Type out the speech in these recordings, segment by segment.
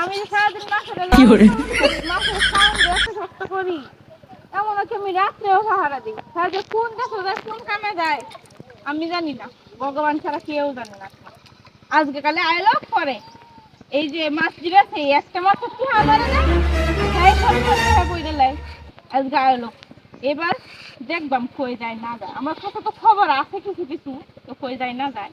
আমি যে সারাদিন মাছের কি মাছের সাউন্ড এত শক্ত করি। এমন হচ্ছে আমি রাত্রেও দিই। কোন দেশে যায় কোন কামে যায় আমি জানি না। ভগবান ছাড়া কেউ জানে না। আজকে কালে আইলো পরে এই যে মাছ সেই একটা মাছ কি না? তাই দিলাই আজকে আইলো এবার দেখবাম কই যায় না যায়। আমার কাছে তো খবর আছে কিছু কিছু তো কই যায় না যায়।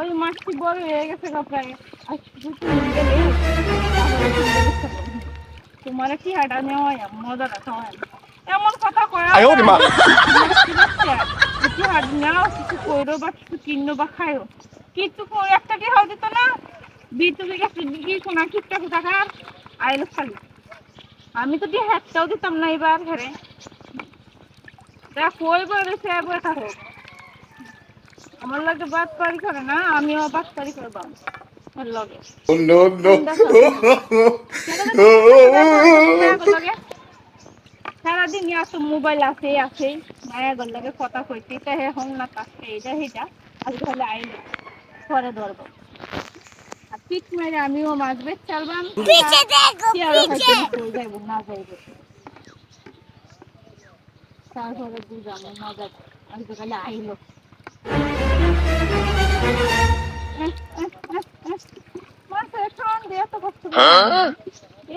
ওই মাছটি বড় হয়ে গেছে প্রায়। তোমার কি হাঁটা নেওয়া মজাটা খাওয়ায় এমন কথা কয়া কিছু হাট নেওয়া? কিছু করো বা কিছু কিনো বা খাইও কিছু একটা কি হাও দিত না? বিদ্যুৎ গেছে কি শোনা কিপটা কোথাকার আইলো খালি। আমি তো দিয়ে হ্যাটটাও দিতাম না এবার ঘরে। তা কই বলেছে এবার তা আমার লাগে বাদ পারি করে না আমিও বাদ পারি করে সারাদিন মোবাইল আছে আছে মায়া গর লাগে কথা কইতে। তা হে হং না কাছে এটা হেটা। আজ তাহলে আইলে পরে ধরব। আর মেরে আমিও মাছ চালবাম তারপরে মজা আজ আইলো।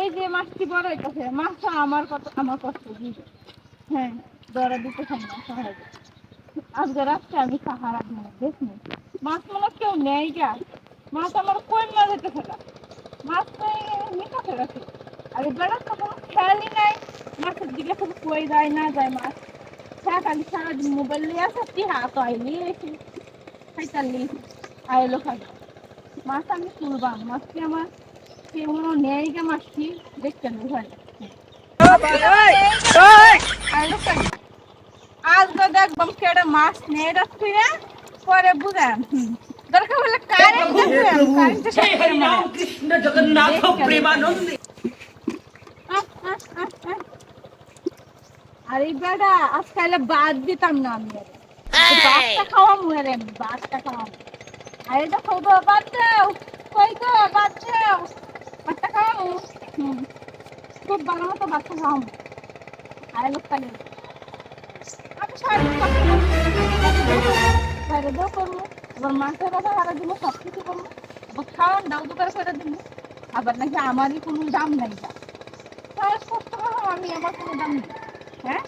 এই যে মাছটি বড় হইতেছে, মাছটা আমার কত আমার কষ্ট দিবে হ্যাঁ দরা দিতে সম্ভব আজকে রাত্রে আমি সাহারা দিয়ে দেখনি মাছ মনে কেউ নেই গা। মাছ আমার কই মাছ হইতে ফেলা মাছ তো মিঠা ফেলাছে আর বেড়ার তো কোনো খেয়ালই নাই। মাছের দিকে শুধু কই যায় না যায় মাছ। হ্যাঁ খালি সারাদিন মোবাইল নিয়ে আসে কি হাত আইলি খাইতালি আইলো খালি মাছ আমি তুলবাম মাছটি আমার কেউ নেই গে মাছটি দেখতে নেই। ভাই খালি আজকে দেখবাম কেডে মাছ নেই রাখছি পরে বুঝাম। হুম। দরকার হলে কারেন্ট কৃষ্ণ জগন্নাথ প্রেমানন্দ। আরে বেটা আজকাল বাদ দিতাম না আমি বাদটা খাওয়াম রে বাদটা খাওয়াম। আরে তো খাব বাদ দাও। কই গো বাদ দাও। বাদটা খাওয়াম হুম। খুব ভালো মতো বাদটা খাওয়াম আরে লোক কালে আমি করব বাইরে দাও করব। এবার মাছের কথা সারা দিন সব কিছু করব। আবার খাওয়ান, দাও তো করে দিন আবার নাকি আমারই কোনো দাম নাই। কষ্ট করব আমি আমার কোনো দাম নেই। হ্যাঁ?